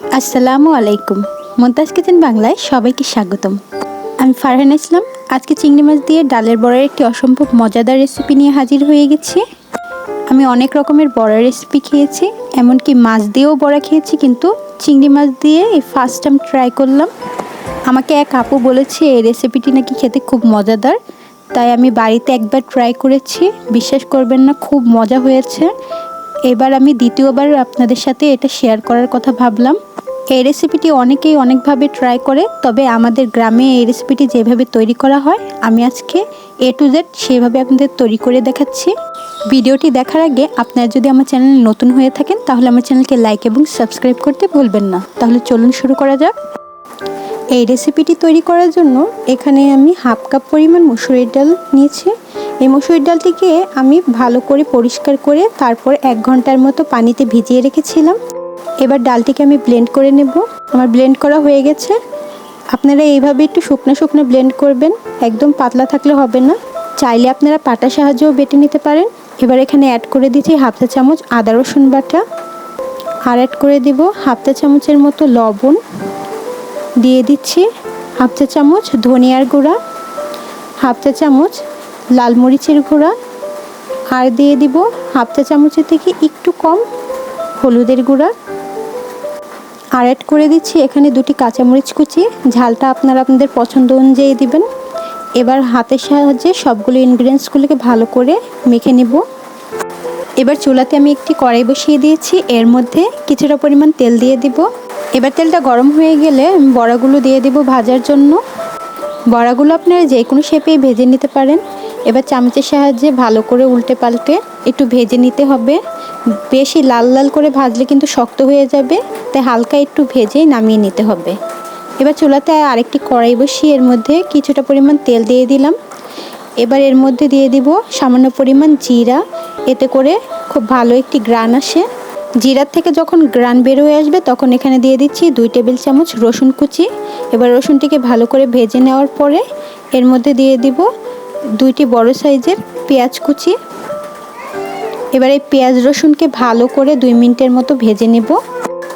আসসালামু আলাইকুম। মন্তাজ কিচেন বাংলায় সবাইকে স্বাগতম। আমি ফারহান ইসলাম। আজকে চিংড়ি মাছ দিয়ে ডালের বড়ার একটি অসম্ভব মজাদার রেসিপি নিয়ে হাজির হয়ে গেছি। আমি অনেক রকমের বড়া রেসিপি খেয়েছি, এমনকি মাছ দিয়েও বড়া খেয়েছি, কিন্তু চিংড়ি মাছ দিয়ে এই ফার্স্ট টাইম ট্রাই করলাম। আমাকে এক আপু বলেছে, এই রেসিপিটি নাকি খেতে খুব মজাদার। তাই আমি বাড়িতে একবার ট্রাই করেছি। বিশ্বাস করবেন না, খুব মজা হয়েছে। এবার আমি দ্বিতীয়বার আপনাদের সাথে এটা শেয়ার করার কথা ভাবলাম। এই রেসিপিটি অনেকেই অনেকভাবে ট্রাই করে, তবে আমাদের গ্রামে এই রেসিপিটি যেভাবে তৈরি করা হয়, আমি আজকে এ টু জেড সেভাবে আপনাদের তৈরি করে দেখাচ্ছি। ভিডিওটি দেখার আগে আপনারা যদি আমার চ্যানেল নতুন হয়ে থাকেন, তাহলে আমার চ্যানেলকে লাইক এবং সাবস্ক্রাইব করতে ভুলবেন না। তাহলে চলুন শুরু করা যাক। এই রেসিপিটি তৈরি করার জন্য এখানে আমি হাফ কাপ পরিমাণ মুসুরির ডাল নিয়েছি। এই মুসুরির ডালটিকে আমি ভালো করে পরিষ্কার করে তারপর এক ঘণ্টার মতো পানিতে ভিজিয়ে রেখেছিলাম। এবার ডালটিকে আমি ব্লেন্ড করে নেব। আমার ব্লেন্ড করা হয়ে গেছে। আপনারা এইভাবে একটু শুকনো শুকনো ব্লেন্ড করবেন। একদম পাতলা থাকলে হবে না। চাইলে আপনারা পাটা সাহায্যেও বেটে নিতে পারেন। এবার এখানে অ্যাড করে দিচ্ছি হাফ চা চামচ আদা, রসুন বাটা। আর অ্যাড করে দিব হাফ চা চামচের মতো লবণ। দিয়ে দিচ্ছি হাফ চা চামচ ধনিয়ার গুঁড়া। হাফ চা চামচ লাল মরিচের গুঁড়া। আর দিয়ে দিব হাফ চা চামচের থেকে একটু কম হলুদের গুঁড়া। আর অ্যাড করে দিচ্ছি এখানে দুটি কাঁচামরিচ কুচি। ঝালটা আপনারা আপনাদের পছন্দ অনুযায়ী দিবেন। এবার হাতের সাহায্যে সবগুলো ইনগ্রিডিয়েন্টসগুলোকে ভালো করে মেখে নেব। এবার চুলাতে আমি একটি কড়াই বসিয়ে দিয়েছি। এর মধ্যে কিছুটা পরিমাণ তেল দিয়ে দিব। এবার তেলটা গরম হয়ে গেলে বড়াগুলো দিয়ে দিব ভাজার জন্য। বড়াগুলো আপনারা যে কোনো শেপেই ভেজে নিতে পারেন। এবার চামচের সাহায্যে ভালো করে উল্টে পাল্টে একটু ভেজে নিতে হবে। বেশি লাল লাল করে ভাজলে কিন্তু শক্ত হয়ে যাবে, তাই হালকা একটু ভেজেই নামিয়ে নিতে হবে। এবার চুলাতে আরেকটি কড়াই বসিয়ে এর মধ্যে কিছুটা পরিমাণ তেল দিয়ে দিলাম। এবার এর মধ্যে দিয়ে দিব সামান্য পরিমাণ জিরা, এতে করে খুব ভালো একটি গ্রান আসে। জিরার থেকে যখন গ্রান বের হয়ে আসবে তখন এখানে দিয়ে দিচ্ছি দুই টেবিল চামচ রসুন কুচি। এবার রসুনটিকে ভালো করে ভেজে নেওয়ার পরে এর মধ্যে দিয়ে দিব দুইটি বড় সাইজের পেঁয়াজ কুচি। এবার পেঁয়াজ রসুনকে ভালো করে দুই মিনিটের মতো ভেজে নেব।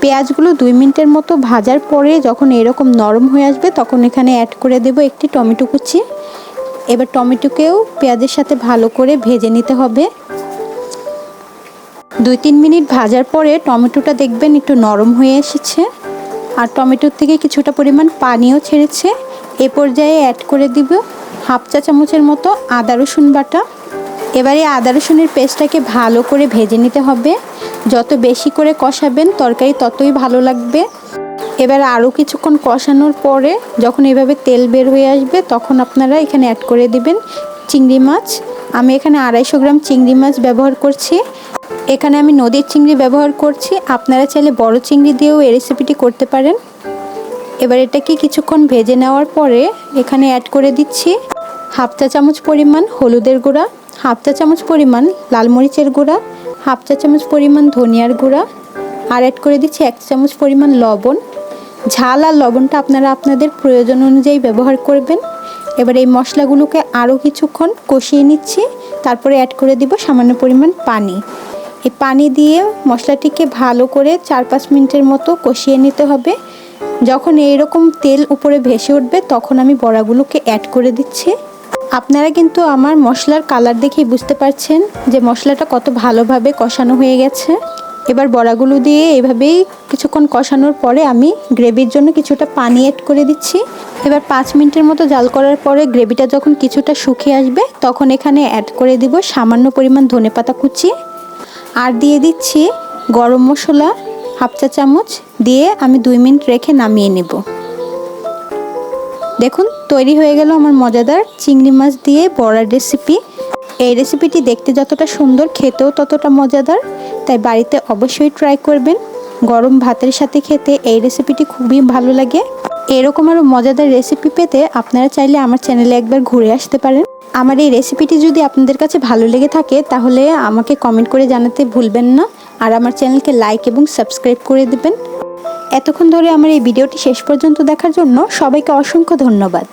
পেঁয়াজগুলো দুই মিনিটের মতো ভাজার পরে যখন এরকম নরম হয়ে আসবে, তখন এখানে অ্যাড করে দেব একটি টমেটো কুচি। এবার টমেটোকেও পেঁয়াজের সাথে ভালো করে ভেজে নিতে হবে। দুই তিন মিনিট ভাজার পরে টমেটোটা দেখবেন একটু নরম হয়ে এসেছে। আর টমেটোর থেকে কিছুটা পরিমাণ পানিও ছেড়েছে। এ পর্যায়ে অ্যাড করে দিব হাফ চা চামচের মতো আদা রসুন বাটা। এবারে আদা রসুনের পেস্টটাকে ভালো করে ভেজে নিতে হবে। যত বেশি করে কষাবেন তরকারি ততই ভালো লাগবে। এবার আরও কিছুক্ষণ কষানোর পরে যখন এভাবে তেল বের হয়ে আসবে তখন আপনারা এখানে অ্যাড করে দিবেন চিংড়ি মাছ। আমি এখানে আড়াইশো গ্রাম চিংড়ি মাছ ব্যবহার করছি। এখানে আমি নদীর চিংড়ি ব্যবহার করছি। আপনারা চাইলে বড় চিংড়ি দিয়েও এই রেসিপিটি করতে পারেন। এবার এটাকে কিছুক্ষণ ভেজে নেওয়ার পরে এখানে অ্যাড করে দিচ্ছি হাফ চা চামচ পরিমাণ হলুদের গুঁড়া, হাফ চা চামচ পরিমাণ লাল মরিচের গুঁড়া, হাফ চা চামচ পরিমাণ ধনিয়ার গুঁড়া, আর অ্যাড করে দিচ্ছি এক চামচ পরিমাণ লবণ। ঝাল আর লবণটা আপনারা আপনাদের প্রয়োজন অনুযায়ী ব্যবহার করবেন। এবার এই মশলাগুলোকে আরও কিছুক্ষণ কষিয়ে নিচ্ছি, তারপরে অ্যাড করে দিব সামান্য পরিমাণ পানি। এই পানি দিয়ে মশলাটিকে ভালো করে চার পাঁচ মিনিটের মতো কষিয়ে নিতে হবে। যখন এইরকম তেল উপরে ভেসে উঠবে, তখন আমি বড়াগুলোকে অ্যাড করে দিচ্ছি। আপনারা কিন্তু আমার মশলার কালার দেখেই বুঝতে পারছেন যে মশলাটা কত ভালোভাবে কষানো হয়ে গেছে। এবার বড়াগুলো দিয়ে এভাবেই কিছুক্ষণ কষানোর পরে আমি গ্রেভির জন্য কিছুটা পানি অ্যাড করে দিচ্ছি। এবার পাঁচ মিনিটের মতো জাল করার পরে গ্রেভিটা যখন কিছুটা শুকিয়ে আসবে, তখন এখানে অ্যাড করে দিব সামান্য পরিমাণ ধনেপাতা কুচি। আর দিয়ে দিচ্ছি গরম মশলা হাফ চা চামচ। দিয়ে আমি দুই মিনিট রেখে নামিয়ে নেব। দেখুন, তৈরি হয়ে গেল আমার মজাদার চিংড়ি মাছ দিয়ে বড়ার রেসিপি এই রেসিপিটি দেখতে যতটা সুন্দর, খেতেও ততটা মজাদার। তাই বাড়িতে অবশ্যই ট্রাই করবেন। গরম ভাতের সাথে খেতে এই রেসিপিটি খুবই ভালো লাগে। এরকম আরও মজাদার রেসিপি পেতে আপনারা চাইলে আমার চ্যানেলে একবার ঘুরে আসতে পারেন। আমার এই রেসিপিটি যদি আপনাদের কাছে ভালো লেগে থাকে, তাহলে আমাকে কমেন্ট করে জানাতে ভুলবেন না। আর আমার চ্যানেলকে লাইক এবং সাবস্ক্রাইব করে দেবেন। এতক্ষণ ধরে আমার এই ভিডিওটি শেষ পর্যন্ত দেখার জন্য সবাইকে অসংখ্য ধন্যবাদ।